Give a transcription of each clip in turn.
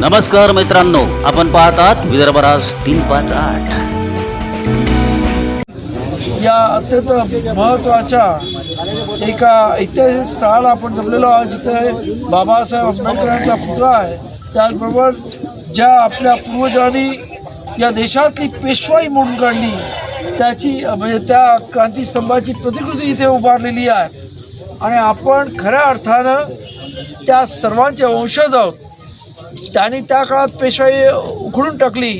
नमस्कार मित्रांनो आपण पाहतात विदर्भराज तीन पाच आठ. या अत्यंत महत्त्वाच्या एका ऐतिहासिक स्थळाला आपण जमलेलो आहोत जिथे बाबासाहेब आंबेडकरांचा पुतळा आहे. त्याचबरोबर ज्या आपल्या पूर्वजांनी या देशातली पेशवाई म्हणून काढली त्याची म्हणजे त्या क्रांतीस्तंभाची प्रतिकृती इथे उभारलेली आहे. आणि आपण खऱ्या अर्थानं त्या सर्वांचे वंशज आहोत. त्यांनी त्या काळात पेशवाई उखडून टाकली.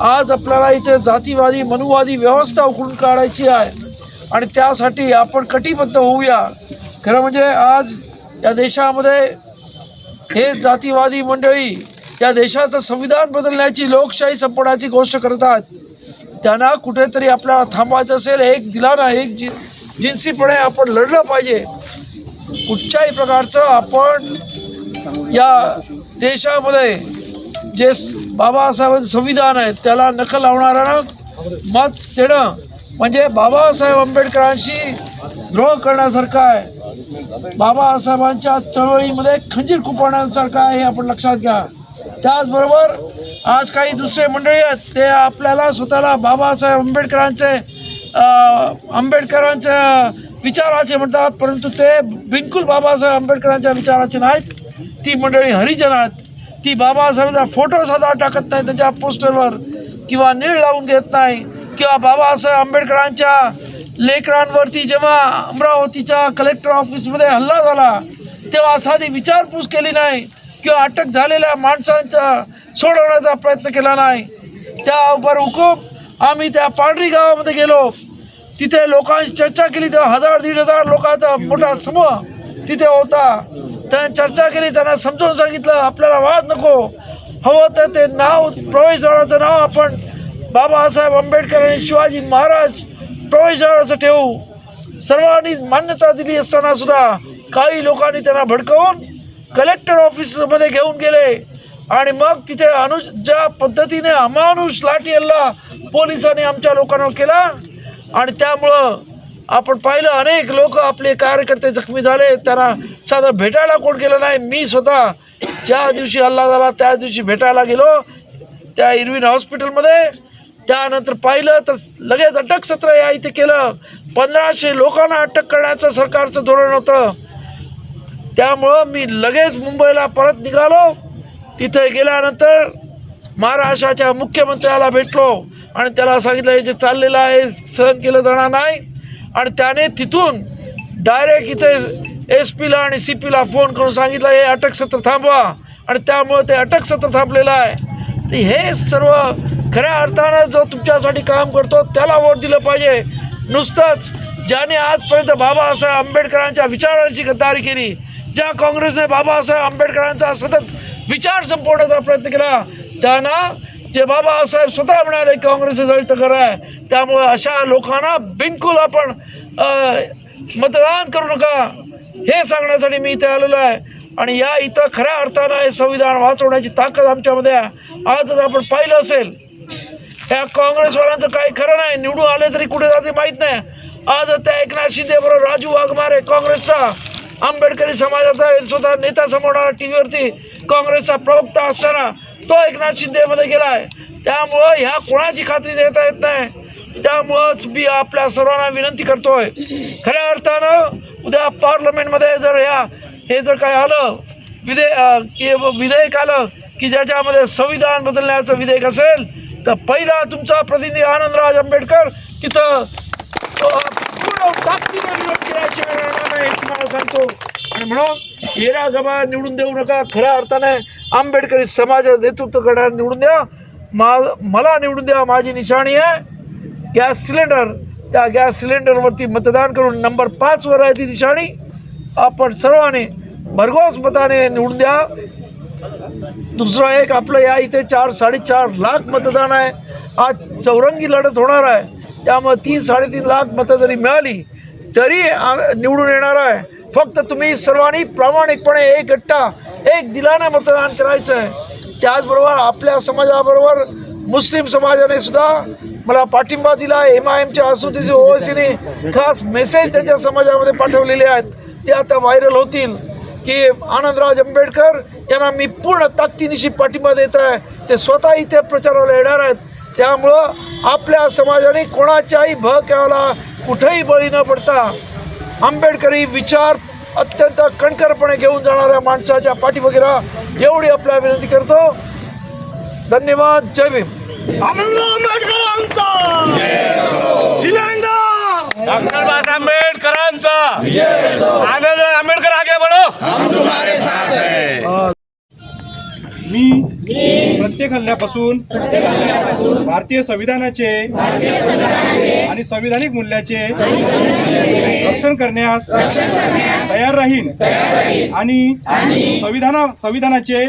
आज आपल्याला इथे जातीवादी मनुवादी व्यवस्था उखडून काढायची आहे. आणि त्यासाठी आपण कटिबद्ध होऊया. खरं म्हणजे आज या देशामध्ये हे जातीवादी मंडळी या देशाचं संविधान बदलण्याची लोकशाही संपवण्याची गोष्ट करतात त्यांना कुठेतरी आपल्याला थांबायचं असेल एक दिलाना एक जि जिन्सीपणे आपण लढलं पाहिजे. कुठच्याही प्रकारचं आपण या देशामध्ये जे बाबासाहेबांचं संविधान आहे त्याला नकल लावणाऱ्यानं मत देणं म्हणजे बाबासाहेब आंबेडकरांशी द्रोह करण्यासारखं आहे. बाबासाहेबांच्या चळवळीमध्ये खंजीर खुपवण्यासारखं आहे हे आपण लक्षात घ्या. त्याचबरोबर आज काही दुसरे मंडळी आहेत ते आपल्याला स्वतःला बाबासाहेब आंबेडकरांचे आंबेडकरांच्या आंबेडकरांचे विचाराचे म्हणतात परंतु ते बिलकुल बाबासाहेब आंबेडकरांच्या विचाराचे नाहीत. ती मंडळी हरिजन आहेत ती बाबासाहेबांचा फोटो साधा टाकत नाही त्यांच्या पोस्टरवर किंवा नीळ लावून घेत नाही किंवा बाबासाहेब आंबेडकरांच्या लेकरांवरती जेव्हा अमरावतीच्या कलेक्टर ऑफिसमध्ये हल्ला झाला तेव्हा साधी विचारपूस केली नाही किंवा अटक झालेल्या माणसांचा सोडवण्याचा प्रयत्न केला नाही. त्यावर हुकूम आम्ही त्या पांढरी गावामध्ये गेलो. तिथे लोकांशी चर्चा केली तेव्हा हजार दीड हजार लोकांचा मोठा समूह तिथे होता. त्यांनी चर्चा केली त्यांना समजून सांगितलं आपल्याला वाद नको. हवं तर ते नाव प्रवेशद्वाराचं नाव आपण बाबासाहेब आंबेडकर आणि शिवाजी महाराज प्रवेशद्वाराचं ठेवू. सर्वांनी मान्यता दिली असताना सुद्धा काही लोकांनी त्यांना भडकवून कलेक्टर ऑफिसमध्ये घेऊन गेले. आणि मग तिथे अनु ज्या पद्धतीने अमानुष लाठी हल्ला पोलिसांनी आमच्या लोकांवर केला. आणि त्यामुळं आपण पाहिलं अनेक लोक आपले कार्यकर्ते जखमी झाले त्यांना साधं भेटायला कोण गेलं नाही. मी स्वतः ज्या दिवशी हल्ला झाला त्या दिवशी भेटायला गेलो त्या इरविन हॉस्पिटलमध्ये त्यानंतर पाहिलं तर लगेच अटक सत्र या इथे केलं. पंधराशे लोकांना अटक करण्याचं सरकारचं धोरण होतं. त्यामुळं मी लगेच मुंबईला परत निघालो. तिथे गेल्यानंतर महाराष्ट्राच्या मुख्यमंत्र्याला भेटलो आणि त्याला सांगितलं हे जे चाललेलं आहे सहन केलं जाणार नाही. आणि त्याने तिथून डायरेक्ट इथे एस पीला आणि सी पीला फोन करून सांगितलं हे अटक सत्र थांबवा. आणि त्यामुळे ते अटक सत्र थांबलेलं आहे. तर हे सर्व खऱ्या अर्थानं जो तुमच्यासाठी काम करतो त्याला वोट दिलं पाहिजे. नुसतंच ज्याने आजपर्यंत बाबासाहेब आंबेडकरांच्या विचारांची गद्दारी केली ज्या काँग्रेसने बाबासाहेब आंबेडकरांचा सतत विचार संपवण्याचा प्रयत्न केला त्यांना जे बाबासाहेब स्वतः म्हणाले काँग्रेस जळित खरं आहे. त्यामुळे अशा लोकांना बिलकुल आपण मतदान करू नका. हे सांगण्यासाठी मी इथे आलेलो आहे. आणि या इथं खऱ्या अर्थानं हे संविधान वाचवण्याची ताकद आमच्यामध्ये आहे. आजच आपण पाहिलं असेल ह्या काँग्रेसवाल्यांचं काही खरं नाही. निवडून आले तरी कुठे जाते माहीत नाही. आज त्या एकनाथ शिंदे बरोबर राजू वाघमारे काँग्रेसचा आंबेडकरी समाजाचा स्वतः नेता समोर टी व्हीवरती काँग्रेसचा प्रवक्ता असताना तो एकनाथ शिंदेमध्ये गेला आहे त्यामुळं ह्या कोणाची खात्री देता येत नाही. त्यामुळंच मी आपल्या सर्वांना विनंती करतोय. खऱ्या अर्थानं उद्या पार्लमेंटमध्ये जर ह्या हे जर काय आलं विधे की विधेयक आलं की ज्याच्यामध्ये संविधान बदलण्याचं विधेयक असेल तर पहिला तुमचा प्रतिनिधी आनंदराज आंबेडकर तिथं पूर्ण विरोध तुम्हाला सांगतो. आणि म्हणून येरा गबा निवडून देऊ नका खऱ्या अर्थाने. आंबेडकरी समाजाचं नेतृत्व करणार निवडून द्या. मा मला निवडून द्या माझी निशाणी आहे. गॅस सिलेंडर त्या गॅस सिलेंडरवरती मतदान करून नंबर पाचवर आहे ती निशाणी. आपण सर्वांनी भरघोस मताने निवडून द्या. दुसरं एक आपलं या इथे चार साडेचार लाख मतदान आहे. आज चौरंगी लढत होणार आहे. त्यामुळे तीन साडेतीन लाख मतं जरी मिळाली तरी आ- निवडून येणार आहे. फक्त तुम्ही सर्वांनी प्रामाणिकपणे एक गट्टा एक दिलानं मतदान करायचं आहे. त्याचबरोबर आपल्या समाजाबरोबर मुस्लिम समाजाने सुद्धा मला पाठिंबा दिला एम आय एमच्या असोसीचे ओएसीने खास मेसेज त्यांच्या समाजामध्ये पाठवलेले आहेत. ते आता व्हायरल होतील. की आनंदराज आंबेडकर यांना मी पूर्ण ताकदीनिशी पाठिंबा देत आहे. ते स्वतः इथे प्रचाराला येणार आहेत. त्यामुळं आपल्या समाजाने कोणाच्याही भ कुठेही बळी न पडता आंबेडकरी विचार अत्यंत कणखरपणे घेऊन जाणाऱ्या माणसाच्या पाठीमागे राहा एवढी आपल्या विनंती करतो. धन्यवाद. जय भीम. आनंद आंबेडकरांचा. शिलेंडर डॉक्टर बाबासाहेब आंबेडकरांचा. आनंद आंबेडकर आगे बढो. मी प्रत्येक हल्ल्यापासून भारतीय संविधानाचे आणि संविधानिक मूल्याचे रक्षण करण्यास तयार राहीन. आणि संविधाना संविधानाचे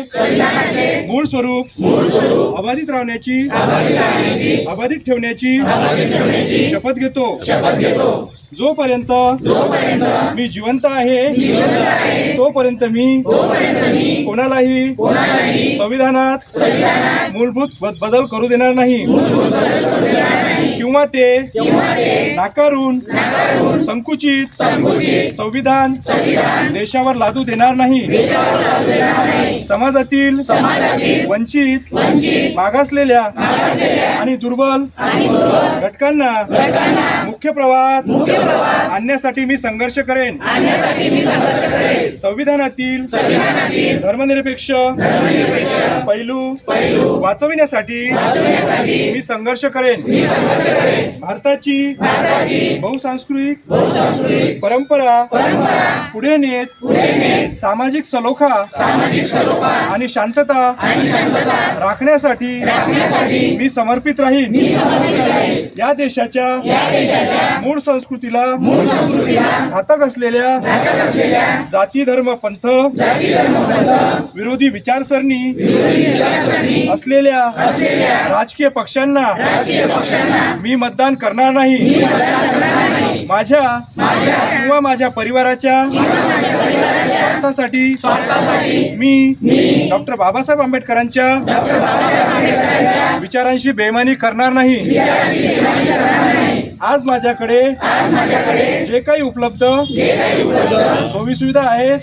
मूळ स्वरूप अबाधित राहण्याची अबाधित ठेवण्याची शपथ घेतो. जोपर्यंत मी जिवंत आहे तोपर्यंत मी कोणालाही संविधानात मूलभूत बदल करू देणार नाही. किंवा ते नाकारून संकुचित संविधान देशावर लादू देणार नाही. समाजातील वंचित मागासलेल्या आणि दुर्बल घटकांना मुख्य प्रवाहात आणण्यासाठी मी संघर्ष करेन. संविधानातील धर्मनिरपेक्ष पैलू वाचविण्यासाठी मी संघर्ष करेन. भारताची बहुसांस्कृतिक परंपरा पुढे नेत सामाजिक सलोखा आणि शांतता राखण्यासाठी मी समर्पित राहीन. या देशाच्या मूळ संस्कृतीला घातक असलेल्या जाती धर्म पंथ विरोधी विचारसरणी असलेल्या राजकीय पक्षांना मी मतदान करणार नाही. माझ्या किंवा माझ्या परिवाराच्या स्वार्थासाठी मी डॉक्टर बाबासाहेब आंबेडकरांच्या विचारांशी बेमानी करणार नाही. आज माझ्याकडे जे काही उपलब्ध सोयी सुविधा आहेत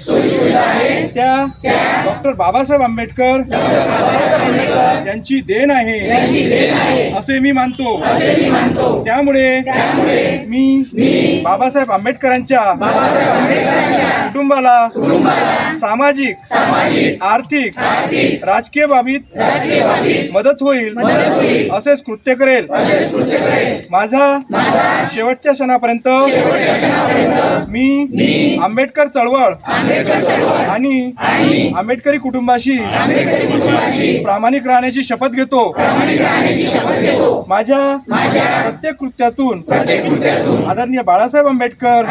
त्या डॉक्टर बाबासाहेब आंबेडकर यांची देण आहे. असे मी मानतो. त्यामुळे मी बाबासाहेब आंबेडकरांच्या कुटुंबाला सामाजिक आर्थिक राजकीय बाबीत मदत होईल असेच कृत्य करेल. माझा शेवटच्या क्षणापर्यंत मी आंबेडकर चळवळ आणि आंबेडकरी कुटुंबाशी प्रामाणिक राहण्याची शपथ घेतो. माझ्या प्रत्येक कृत्यातून आदरणीय बाळासाहेब आंबेडकर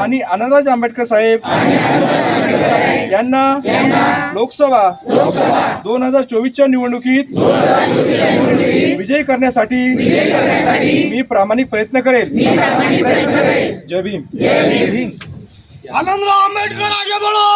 आणि आनंदराज आंबेडकर साहेब यांना लोकसभा दोन हजार चोवीसच्या निवडणुकीत विजयी करण्यासाठी मी प्रामाणिक प्रयत्न करेल. जय भीम. आनंद आंबेडकर आगे बढो.